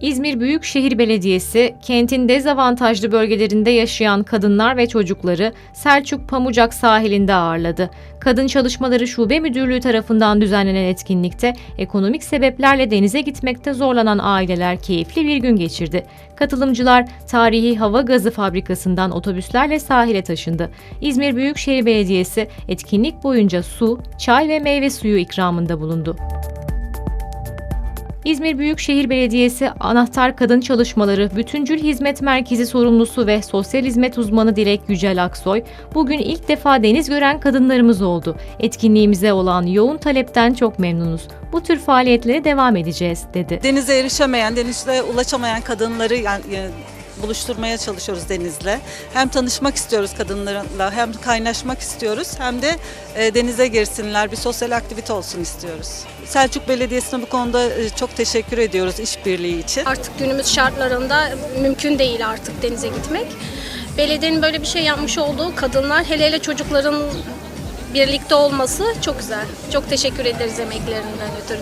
İzmir Büyükşehir Belediyesi, kentin dezavantajlı bölgelerinde yaşayan kadınlar ve çocukları Selçuk Pamucak sahilinde ağırladı. Kadın Çalışmaları Şube Müdürlüğü tarafından düzenlenen etkinlikte ekonomik sebeplerle denize gitmekte zorlanan aileler keyifli bir gün geçirdi. Katılımcılar tarihi hava gazı fabrikasından otobüslerle sahile taşındı. İzmir Büyükşehir Belediyesi etkinlik boyunca su, çay ve meyve suyu ikramında bulundu. İzmir Büyükşehir Belediyesi Anahtar Kadın Çalışmaları Bütüncül Hizmet Merkezi sorumlusu ve sosyal hizmet uzmanı Dilek Yücel Aksoy, bugün ilk defa deniz gören kadınlarımız oldu. Etkinliğimize olan yoğun talepten çok memnunuz. Bu tür faaliyetlere devam edeceğiz, dedi. Denize erişemeyen, denize ulaşamayan kadınları yani, e, buluşturmaya çalışıyoruz denizle. Hem tanışmak istiyoruz kadınlarla, hem kaynaşmak istiyoruz, hem de e, denize girsinler, bir sosyal aktivite olsun istiyoruz. Selçuk Belediyesi'ne bu konuda e, çok teşekkür ediyoruz işbirliği için. Artık günümüz şartlarında mümkün değil artık denize gitmek. Belediyenin böyle bir şey yapmış olduğu kadınlar hele hele çocukların birlikte olması çok güzel. Çok teşekkür ederiz emeklerinden ötürü.